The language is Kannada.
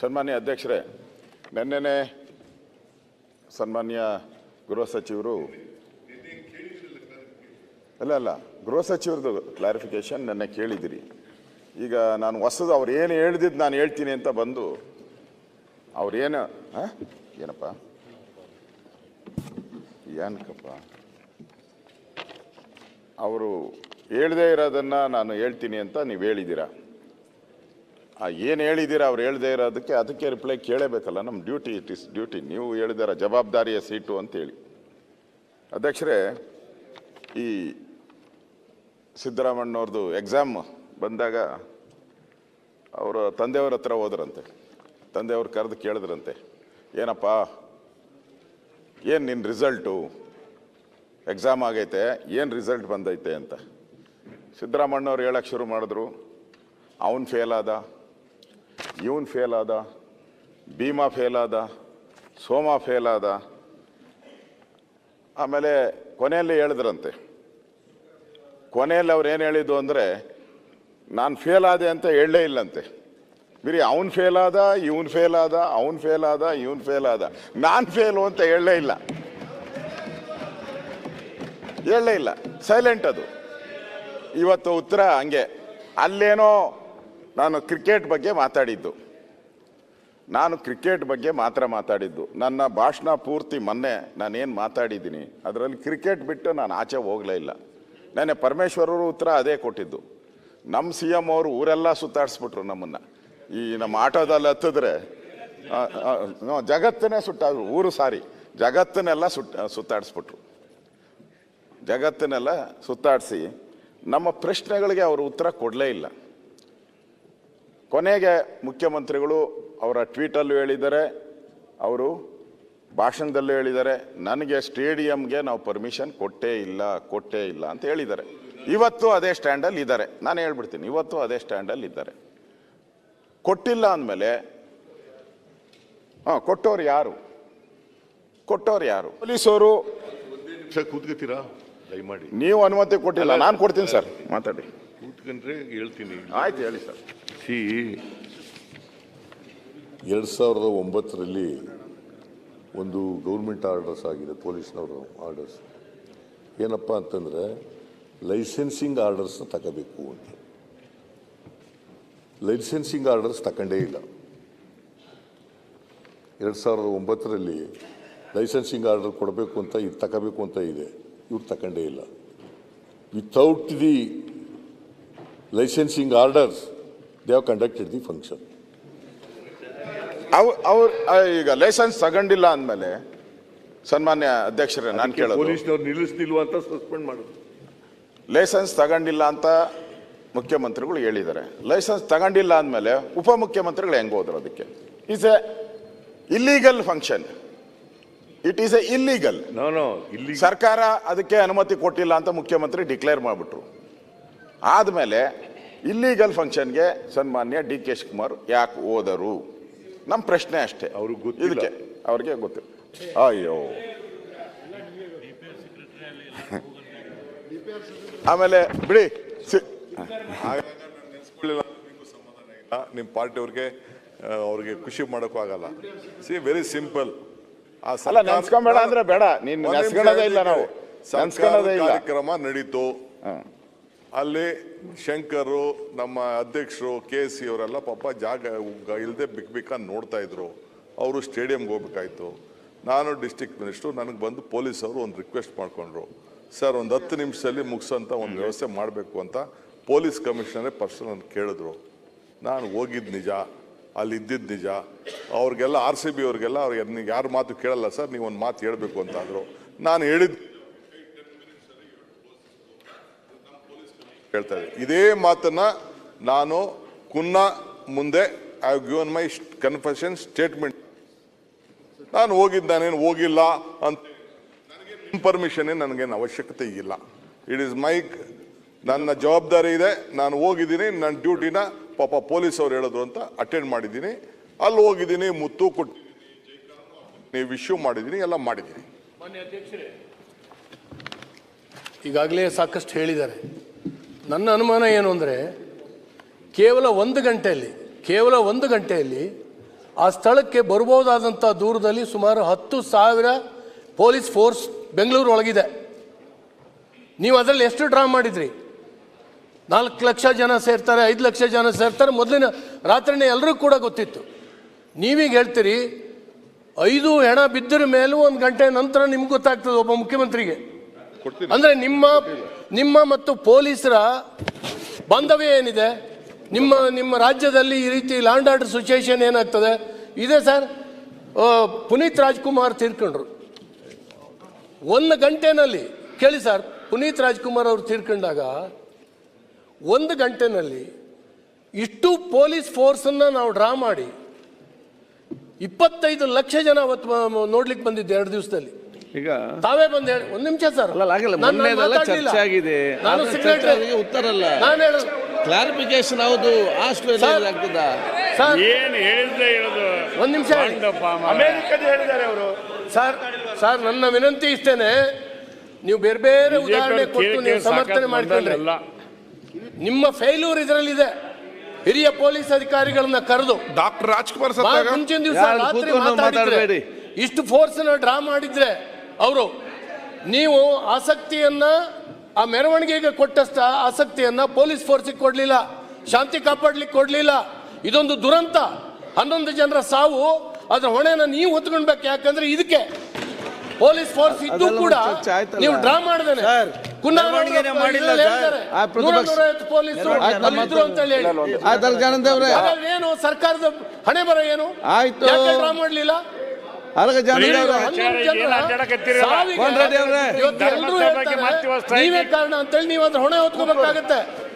ಸನ್ಮಾನ್ಯ ಅಧ್ಯಕ್ಷರೇ, ನಿನ್ನೆನೆ ಸನ್ಮಾನ್ಯ ಗೃಹ ಸಚಿವರು ಅಲ್ಲ ಅಲ್ಲ, ಗೃಹ ಸಚಿವರದು ಕ್ಲಾರಿಫಿಕೇಶನ್ ನನ್ನ ಕೇಳಿದಿರಿ. ಈಗ ನಾನು ಹೊಸದು, ಅವ್ರು ಏನು ಹೇಳ್ದಿದ್ದು ನಾನು ಹೇಳ್ತೀನಿ ಅಂತ ಬಂದು ಅವ್ರೇನು ಹಾಂ? ಏನಪ್ಪ? ಏನಕ್ಕಪ್ಪ ಅವರು ಹೇಳದೇ ಇರೋದನ್ನು ನಾನು ಹೇಳ್ತೀನಿ ಅಂತ ನೀವು ಹೇಳಿದ್ದೀರಾ? ಏನು ಹೇಳಿದ್ದೀರಾ ಅವ್ರು ಹೇಳದೇ ಇರೋದಕ್ಕೆ ಅದಕ್ಕೆ ರಿಪ್ಲೈ ಕೇಳಬೇಕಲ್ಲ ನಮ್ಮ ಡ್ಯೂಟಿ ಇಟ್ ಇಸ್ ಡ್ಯೂಟಿ ನೀವು ಹೇಳಿದಾರ ಜವಾಬ್ದಾರಿಯ ಸೀಟು ಅಂತೇಳಿ. ಅಧ್ಯಕ್ಷರೇ, ಈ ಸಿದ್ದರಾಮಣ್ಣವ್ರದ್ದು ಎಕ್ಸಾಮ್ ಬಂದಾಗ ಅವರ ತಂದೆಯವ್ರ ಹತ್ರ ಹೋದ್ರಂತೆ, ತಂದೆಯವ್ರು ಕರೆದು ಕೇಳಿದ್ರಂತೆ, ಏನಪ್ಪ, ಏನು ನಿನ್ನ ರಿಸಲ್ಟು ಎಕ್ಸಾಮ್ ಆಗೈತೆ, ಏನು ರಿಸಲ್ಟ್ ಬಂದೈತೆ ಅಂತ. ಸಿದ್ದರಾಮಣ್ಣವ್ರು ಹೇಳಕ್ಕೆ ಶುರು ಮಾಡಿದ್ರು, ಅವನು ಫೇಲ್ ಆದ. ಇವನ್ ಫೇಲ್ ಆದ, ಭೀಮಾ ಫೇಲ್ ಆದ, ಸೋಮ ಫೇಲ್ ಆದ. ಆಮೇಲೆ ಕೊನೆಯಲ್ಲಿ ಹೇಳಿದ್ರಂತೆ. ಕೊನೆಯಲ್ಲಿ ಅವ್ರು ಏನು ಹೇಳಿದ್ದು ಅಂದರೆ, ನಾನು ಫೇಲ್ ಆದೆ ಅಂತ ಹೇಳಲೇ ಇಲ್ಲಂತೆ. ಬರೀ ಅವನು ಫೇಲ್ ಆದ, ಇವನ್ ಫೇಲ್ ಆದ, ಅವನ್ ಫೇಲ್ ಆದ, ಇವನ್ ಫೇಲ್ ಆದ. ನಾನು ಫೇಲು ಅಂತ ಹೇಳಲೇ ಇಲ್ಲ. ಹೇಳಲೇ ಇಲ್ಲ. ಸೈಲೆಂಟ್ ಅದು. ಇವತ್ತು ಉತ್ತರ ಹಂಗೆ. ಅಲ್ಲೇನೋ ನಾನು ಕ್ರಿಕೆಟ್ ಬಗ್ಗೆ ಮಾತಾಡಿದ್ದು. ನಾನು ಕ್ರಿಕೆಟ್ ಬಗ್ಗೆ ಮಾತ್ರ ಮಾತಾಡಿದ್ದು. ನನ್ನ ಭಾಷಣ ಪೂರ್ತಿ ಮೊನ್ನೆ ನಾನೇನು ಮಾತಾಡಿದ್ದೀನಿ, ಅದರಲ್ಲಿ ಕ್ರಿಕೆಟ್ ಬಿಟ್ಟು ನಾನು ಆಚೆ ಹೋಗಲೇ ಇಲ್ಲ. ನಾನೇ ಪರಮೇಶ್ವರರು ಉತ್ತರ ಅದೇ ಕೊಟ್ಟಿದ್ದು. ನಮ್ಮ ಸಿ ಎಂ ಅವರು ಊರೆಲ್ಲ ಸುತ್ತಾಡಿಸ್ಬಿಟ್ರು ನಮ್ಮನ್ನು. ಈ ನಮ್ಮ ಆಟೋದಲ್ಲಿ ಹತ್ತಿದ್ರೆ ಜಗತ್ತನ್ನೇ ಸುಟ್ಟಾದ್ರು, ಊರು ಸಾರಿ. ಜಗತ್ತನ್ನೆಲ್ಲ ಸುಟ್ಟ ಸುತ್ತಾಡಿಸ್ಬಿಟ್ರು. ಜಗತ್ತನ್ನೆಲ್ಲ ಸುತ್ತಾಡಿಸಿ, ನಮ್ಮ ಪ್ರಶ್ನೆಗಳಿಗೆ ಅವರು ಉತ್ತರ ಕೊಡಲೇ ಇಲ್ಲ. ಕೊನೆಗೆ ಮುಖ್ಯಮಂತ್ರಿಗಳು ಅವರ ಟ್ವೀಟಲ್ಲೂ ಹೇಳಿದ್ದಾರೆ ಅವರು ಭಾಷಣದಲ್ಲೂ ಹೇಳಿದ್ದಾರೆ ನನಗೆ ಸ್ಟೇಡಿಯಂಗೆ ನಾವು ಪರ್ಮಿಷನ್ ಕೊಟ್ಟೇ ಇಲ್ಲ ಕೊಟ್ಟೇ ಇಲ್ಲ ಅಂತ ಹೇಳಿದ್ದಾರೆ. ಇವತ್ತು ಅದೇ ಸ್ಟ್ಯಾಂಡಲ್ಲಿ ಇದ್ದಾರೆ. ನಾನು ಹೇಳ್ಬಿಡ್ತೀನಿ ಇವತ್ತು ಅದೇ ಸ್ಟ್ಯಾಂಡಲ್ಲಿ ಇದ್ದಾರೆ. ಕೊಟ್ಟಿಲ್ಲ ಅಂದಮೇಲೆ ಹಾಂ ಕೊಟ್ಟವ್ರು ಯಾರು? ಕೊಟ್ಟವ್ರು ಯಾರು? ಪೊಲೀಸವರು ಸರ್ ಕೂತ್ಕೋತೀರಾ ದಯಮಾಡಿ. ನೀವು ಅನುಮತಿ ಕೊಟ್ಟಿಲ್ಲ ನಾನು ಕೊಡ್ತೀನಿ ಸರ್ ಮಾತಾಡಿ. ಕೂತ್ಕೊಂಡ್ರೆ ಹೇಳ್ತೀನಿ. ಆಯ್ತು ಹೇಳಿ ಸರ್. ಸಿ ಎರಡು ಸಾವಿರದ ಒಂಬತ್ತರಲ್ಲಿ ಒಂದು ಗೌರ್ಮೆಂಟ್ ಆರ್ಡರ್ಸ್ ಆಗಿದೆ, ಪೊಲೀಸ್ನವರು ಆರ್ಡರ್ಸ್. ಏನಪ್ಪ ಅಂತಂದರೆ, ಲೈಸೆನ್ಸಿಂಗ್ ಆರ್ಡರ್ಸ್ನ ತಗೋಬೇಕು ಅಂತ. ಲೈಸೆನ್ಸಿಂಗ್ ಆರ್ಡರ್ಸ್ ತಗೊಂಡೇ ಇಲ್ಲ. ಎರಡು ಸಾವಿರದ ಒಂಬತ್ತರಲ್ಲಿ ಲೈಸೆನ್ಸಿಂಗ್ ಆರ್ಡರ್ ಕೊಡಬೇಕು ಅಂತ, ಇದು ತಗೋಬೇಕು ಅಂತ ಇದೆ. ಇವ್ರು ತಗೊಂಡೇ ಇಲ್ಲ. Without the licensing orders they have conducted the function ಅವ್ರು ಅವ್ರು ಈಗ ಲೈಸೆನ್ಸ್ ತಗೊಂಡಿಲ್ಲ ಅಂದಮೇಲೆ ಸನ್ಮಾನ್ಯ ಅಧ್ಯಕ್ಷರೇ ನಾನು ಕೇಳೋದು. ಪೊಲೀಸ್ನವ್ರು ನಿಲ್ಲಿಸ್ತಿಲ್ವಾ ಅಂತ ಸಸ್ಪೆಂಡ್ ಮಾಡೋದು. ಲೈಸೆನ್ಸ್ ತಗೊಂಡಿಲ್ಲ ಅಂತ ಮುಖ್ಯಮಂತ್ರಿಗಳು ಹೇಳಿದ್ದಾರೆ. ಲೈಸೆನ್ಸ್ ತಗೊಂಡಿಲ್ಲ ಅಂದಮೇಲೆ ಉಪಮುಖ್ಯಮಂತ್ರಿಗಳು ಹೆಂಗೆ ಹೋದ್ರು ಅದಕ್ಕೆ? Is a illegal function it is a illegal ನಾನು ಇಲ್ಲಿ ಸರ್ಕಾರ ಅದಕ್ಕೆ ಅನುಮತಿ ಕೊಟ್ಟಿಲ್ಲ ಅಂತ ಮುಖ್ಯಮಂತ್ರಿ ಡಿಕ್ಲೇರ್ ಮಾಡಿಬಿಟ್ರು. ಆದಮೇಲೆ ಇಲ್ಲೀಗಲ್ ಫಂಕ್ಷನ್ಗೆ ಸನ್ಮಾನ್ಯ ಡಿ ಕೆ ಶಿವಕುಮಾರ್ ಯಾಕೆ ಓದರು ನಮ್ಮ ಪ್ರಶ್ನೆ ಅಷ್ಟೇ. ಅವ್ರಿಗೆ ಗೊತ್ತಿಲ್ಲ. ಇದಕ್ಕೆ ಅವ್ರಿಗೆ ಗೊತ್ತಿಲ್ಲ. ಅಯ್ಯೋ. ಆಮೇಲೆ ಬಿಡಿ. ಸಿ- ನಿಮ್ಮ ಪಾರ್ಟಿಯವ್ರಿಗೆ ಅವ್ರಿಗೆ ಖುಷಿ ಮಾಡೋಕ್ಕೂ ಆಗಲ್ಲ. ಸಿ ವೆರಿ ಸಿಂಪಲ್ ಅಲ್ಲ ನೆನ್ಸ್ಕೊಂಬೇಡ ಅಂದ್ರೆ ಬೇಡ. ನೀನ್ ನೆನ್ಸ್ಕೊಳ್ಳೋದೇ ಇಲ್ಲ ನಾವು. ನೆನ್ಸ್ಕೊಳ್ಳೋದೇ ಇಲ್ಲ. ಕಾರ್ಯಕ್ರಮ ನಡೀತು. ಅಲ್ಲಿ ಶಂಕರು, ನಮ್ಮ ಅಧ್ಯಕ್ಷರು, ಕೆ ಸಿ ಅವರೆಲ್ಲ ಪಾಪ ಜಾಗ ಇಲ್ಲದೆ ಬಿಕ್ ಬಿಕ್ಕ ನೋಡ್ತಾ ಇದ್ರು. ಅವರು ಸ್ಟೇಡಿಯಂಗೆ ಹೋಗ್ಬೇಕಾಯ್ತು. ನಾನು ಡಿಸ್ಟಿಕ್ ಮಿನಿಸ್ಟ್ರು, ನನಗೆ ಬಂದು ಪೊಲೀಸ್ ಅವರು ಒಂದು ರಿಕ್ವೆಸ್ಟ್ ಮಾಡಿಕೊಂಡ್ರು. ಸರ್, ಒಂದು ಹತ್ತು ನಿಮಿಷದಲ್ಲಿ ಮುಗಿಸೋಂಥ ಒಂದು ವ್ಯವಸ್ಥೆ ಮಾಡಬೇಕು ಅಂತ ಪೊಲೀಸ್ ಕಮಿಷನರೇ ಪರ್ಸನಲ್ ಕೇಳಿದ್ರು. ನಾನು ಹೋಗಿದ್ದು ನಿಜ, ಅಲ್ಲಿ ಇದ್ದಿದ್ದು ನಿಜ. ಅವ್ರಿಗೆಲ್ಲ ಆರ್ ಸಿ ಬಿ ಅವ್ರಿಗೆಲ್ಲ ಅವ್ರಿಗೆ ಯಾರು ಮಾತು ಕೇಳಲ್ಲ ಸರ್ ನೀವು ಒಂದು ಮಾತು ಹೇಳಬೇಕು ಅಂತ ಅಂದರು. ನಾನು ಹೇಳಿದ್ದು ಹೇಳ್ತಾ ಇದೆ ಇದೇ ಮಾತನ್ನು ನಾನು ಕುನ್ನ ಮುಂದೆ I given my confession statement ನಾನು ಹೋಗಿದ್ದು ನಾನೇನು ಹೋಗಿಲ್ಲ ಅಂತ. ಪರ್ಮಿಷನ್ ನನಗೇನು ಅವಶ್ಯಕತೆ ಇಲ್ಲ. ಇಟ್ ಈಸ್ ಮೈ ನನ್ನ ಜವಾಬ್ದಾರಿ ಇದೆ. ನಾನು ಹೋಗಿದ್ದೀನಿ, ನನ್ನ ಡ್ಯೂಟಿನ ಪಾಪ ಪೊಲೀಸ್ ಅವ್ರು ಹೇಳಿದ್ರು ಅಂತ ಅಟೆಂಡ್ ಮಾಡಿದ್ದೀನಿ. ಅಲ್ಲಿ ಹೋಗಿದ್ದೀನಿ, ಮುತ್ತು ಕೊಟ್ಟು. ನೀವು ಇಶ್ಯೂ ಮಾಡಿದ್ದೀನಿ, ಎಲ್ಲ ಮಾಡಿದ್ದೀನಿ. ಈಗಾಗಲೇ ಸಾಕಷ್ಟು ಹೇಳಿದ್ದಾರೆ. ನನ್ನ ಅನುಮಾನ ಏನು ಅಂದರೆ ಕೇವಲ ಒಂದು ಗಂಟೆಯಲ್ಲಿ ಕೇವಲ ಒಂದು ಗಂಟೆಯಲ್ಲಿ ಆ ಸ್ಥಳಕ್ಕೆ ಬರ್ಬೋದಾದಂಥ ದೂರದಲ್ಲಿ ಸುಮಾರು ಹತ್ತು ಸಾವಿರ ಪೊಲೀಸ್ ಫೋರ್ಸ್ ಬೆಂಗಳೂರು ಒಳಗಿದೆ. ನೀವು ಅದರಲ್ಲಿ ಎಷ್ಟು ಡ್ರಾ ಮಾಡಿದ್ರಿ? ನಾಲ್ಕು ಲಕ್ಷ ಜನ ಸೇರ್ತಾರೆ ಐದು ಲಕ್ಷ ಜನ ಸೇರ್ತಾರೆ ಮೊದಲಿನ ರಾತ್ರಿನೇ ಎಲ್ಲರೂ ಕೂಡ ಗೊತ್ತಿತ್ತು. ನೀವೀಗ ಹೇಳ್ತೀರಿ ಐದು ಹೆಣ ಬಿದ್ದರ ಮೇಲೂ ಒಂದು ಗಂಟೆ ನಂತರ ನಿಮ್ಗೆ ಗೊತ್ತಾಗ್ತದೆ ಒಬ್ಬ ಮುಖ್ಯಮಂತ್ರಿಗೆ. ಅಂದರೆ ಅಂದ್ರೆ ನಿಮ್ಮ ನಿಮ್ಮ ಮತ್ತು ಪೊಲೀಸರ ಬಾಂಧವ್ಯ ಏನಿದೆ? ನಿಮ್ಮ ನಿಮ್ಮ ರಾಜ್ಯದಲ್ಲಿ ಈ ರೀತಿ ಲ್ಯಾಂಡ್ ಆರ್ಡರ್ ಸಿಚುಯೇಷನ್ ಏನಾಗ್ತದೆ? ಇದೆ ಸರ್. ಪುನೀತ್ ರಾಜ್ಕುಮಾರ್ ತೀರ್ಕೊಂಡ್ರು. ಒಂದು ಗಂಟೆನಲ್ಲಿ, ಕೇಳಿ ಸರ್, ಪುನೀತ್ ರಾಜ್ಕುಮಾರ್ ಅವರು ತೀರ್ಕೊಂಡಾಗ ಒಂದು ಗಂಟೆನಲ್ಲಿ ಇಷ್ಟು ಪೊಲೀಸ್ ಫೋರ್ಸನ್ನು ನಾವು ಡ್ರಾ ಮಾಡಿ, ಇಪ್ಪತ್ತೈದು ಲಕ್ಷ ಜನ ಅವತ್ತು ನೋಡ್ಲಿಕ್ಕೆ ಬಂದಿದ್ದೆ ಎರಡು ದಿವಸದಲ್ಲಿ. ಈಗ ತಾವೇ ಬಂದು ಹೇಳಿ ಒಂದು ನಿಮಿಷ ಸರ್ ಅಲ್ಲ, ಆಗಿಲ್ಲ. ನಾನು- ನಾನು ಮೊನ್ನೆದೆಲ್ಲ ಚರ್ಚೆ ಆಗಿದೆ. ನಾನು ಸೆಕ್ರೆಟರಿಗೆ ಉತ್ತರ ಅಲ್ಲ. ನಾನು ಹೇಳು ಕ್ಲಾರಿಫಿಕೇಶನ್ ಹೌದು ಆಸ್ಟ್ರೇಲಿಯಾ ಸರ್. ಆಗ್ತದ ಸರ್ ಏನ್ ಹೇಳಿದ್ರೆ ಹೇಳೋದು ಒಂದು ನಿಮಿಷ. ಅಮೆರಿಕದ ಹೇಳಿದ್ದಾರೆ ಅವರು ಸರ್ ಸರ್ ನನ್ನ ವಿನಂತಿ ಇಷ್ಟೇನೆ ನೀವು ಬೇರೆ ಬೇರೆ ಉದಾಹರಣೆ ಕೊಟ್ಟು ನೀವು ಸಮರ್ಥನೆ ಮಾಡ್ಕೊಂಡ್ರೆ. ನಿಮ್ಮ ಫೇಲ್ಯೂರ್ ಇದರಲ್ಲಿದೆ ಹಿರಿಯ ಪೊಲೀಸ್ ಅಧಿಕಾರಿಗಳನ್ನ ಕರೆದು ಡಾಕ್ಟರ್ ರಾಜ್ಕುಮಾರ್ ಮುಂಚಿನ ದಿವಸ ರಾತ್ರಿ ಮಾತಾಡ್ಬೇಡಿ. ಇಷ್ಟು ಫೋರ್ಸ್ ಡ್ರಾ ಮಾಡಿದ್ರೆ ಅವರು ನೀವು ಆಸಕ್ತಿಯನ್ನ ಆ ಮೆರವಣಿಗೆಗೆ ಕೊಟ್ಟಷ್ಟ ಆಸಕ್ತಿಯನ್ನ ಪೊಲೀಸ್ ಫೋರ್ಸಿಗೆ ಕೊಡಲಿಲ್ಲ ಶಾಂತಿ ಕಾಪಾಡ್ಲಿಕ್ಕೆ ಕೊಡಲಿಲ್ಲ. ಇದೊಂದು ದುರಂತ. ಹನ್ನೊಂದು ಜನರ ಸಾವು ಅದ್ರ ಹೊಣೆನ ನೀವು ಹೊತ್ಕೊಳ್ಬೇಕು ಯಾಕಂದ್ರೆ ಇದಕ್ಕೆ ಪೊಲೀಸ್ ಫೋರ್ಸ್ ಇದ್ದು ಕೂಡ ನೀವು ಡ್ರಾ ಹಾಗಾದ್ರೆ ಏನು ಸರ್ಕಾರದ ಹಣೆ ಬರ ಏನು ಡ್ರಾ ಮಾಡ್ಲಿಲ್ಲ? ಮತ್ತೆ ನೀವೇ ಕಾರಣ ಅಂತೇಳಿ ನೀವು ಅದ್ರ ಹೊಣೆ ಹೊತ್ಕೋಬೇಕಾಗತ್ತೆ.